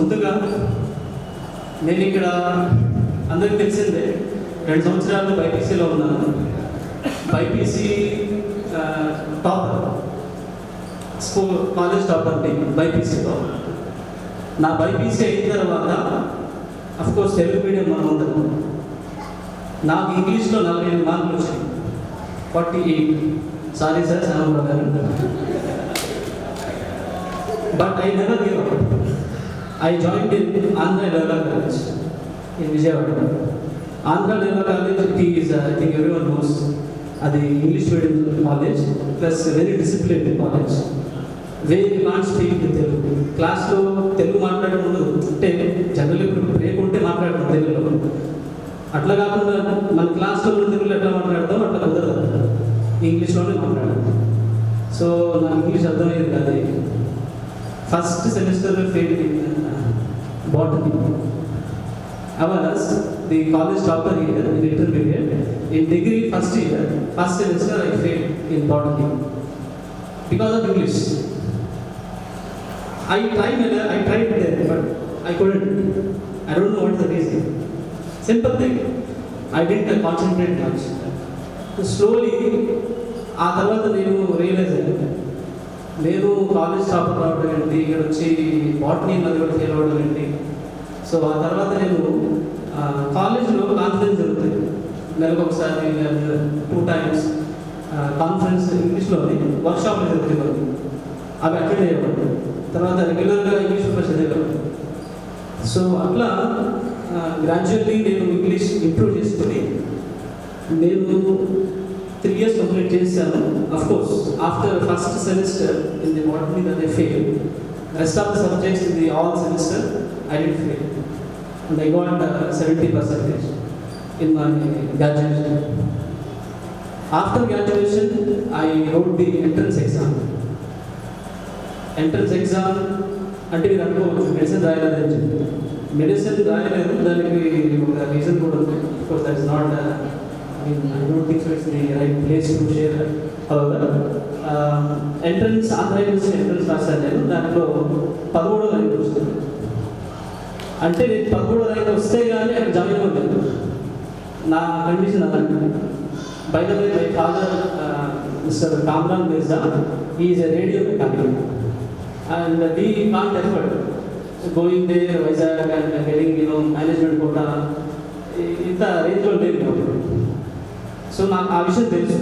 ముందుగా నేను ఇక్కడ అందరికి తెలిసిందే రెండు సంవత్సరాలు బైపీసీలో ఉన్నాను. BiPC topper school college topper బైపీసీలో. నా బైపీసీ అయిన తర్వాత అఫ్కోర్స్ తెలుగు మీడియం మనం ఉండదు నాకు ఇంగ్లీష్లో నలభై ఐదు మార్కులు వచ్చాయి. Forty eight. Sorry sir Shyamrao గారు but I never give up I join in Andhra develop college in Vijayawada Andhra develop college it I think every one knows అది English medium college plus very discipline college we not speak Telugu క్లాస్లో తెలుగు మాట్లాడడం ఉండదు అంటే general ఇప్పుడు break ఉంటే మాట్లాడడం తెలుగులో అట్లా కాకుండా మన క్లాస్లో ఉన్న తెలుగులో ఎట్లా మాట్లాడతాం అట్లా కుదరదు. ఇంగ్లీష్లోనే మాట్లాడాలి సో నాకు ఇంగ్లీష్ అర్థమయ్యేది కాదు. ఫస్ట్ సెమిస్టర్లో fail botany I was the college topper here in intermediate. In degree first year, first semester I failed in botany because of English. I tried, I tried there, but I couldn't. I don't know what the reason. Simple thing. I didn't concentrate much. So Slowly, ఆ తర్వాత నేను realise అయ్యాను నేను college topper రావడం ఏంటి ఇక్కడ వచ్చి botany మధ్య కూడా ఫెయిల్ అవ్వడం ఏంటి సో ఆ తర్వాత నేను కాలేజ్లో కాన్ఫరెన్స్ జరుగుతాయి. నెలకు ఒకసారి టూ టైమ్స్. కాన్ఫరెన్స్ ఇంగ్లీష్లోని వర్క్షాప్లు జరుగుతాయి అవి అటెండ్ అయ్యేవాడు తర్వాత రెగ్యులర్గా ఇంగ్లీష్ పేపర్ చదివేవాడు సో అట్లా గ్రాడ్యువల్లీ నేను ఇంగ్లీష్ ఇంప్రూవ్ చేసుకుని నేను త్రీ ఇయర్స్ కంప్లీట్ చేశాను. Of course after first semester in the botany that I fail rest of the subjects in the all semester I did fail and I got seventy percentage in my graduation after graduation I wrote the entrance exam entrance exam అంటే మీరు అనుకోవచ్చు medicine రాయలేదని చెప్పి. Medicine రాయలేదు దానికి ఒక reason కూడా ఉంది. Course that is not I don't think so it's the right place to share our entrance Andhra Pradesh entrance రాశాను నేను. దాంట్లో పదమూడో ర్యాంక్ వస్తుంది అంటే నేను పదమూడో ర్యాంక్ వస్తే కానీ అక్కడ జాయిన్ అవ్వలేదు. నా కండిషన్ అలాంటి by the my father mister Kamran Mirza is a radio mechanic and we can't afford going there Vizag and getting you know management కూడా ఇంత రేంజ్లో లేదు. సో నాకు ఆ విషయం తెలుసు.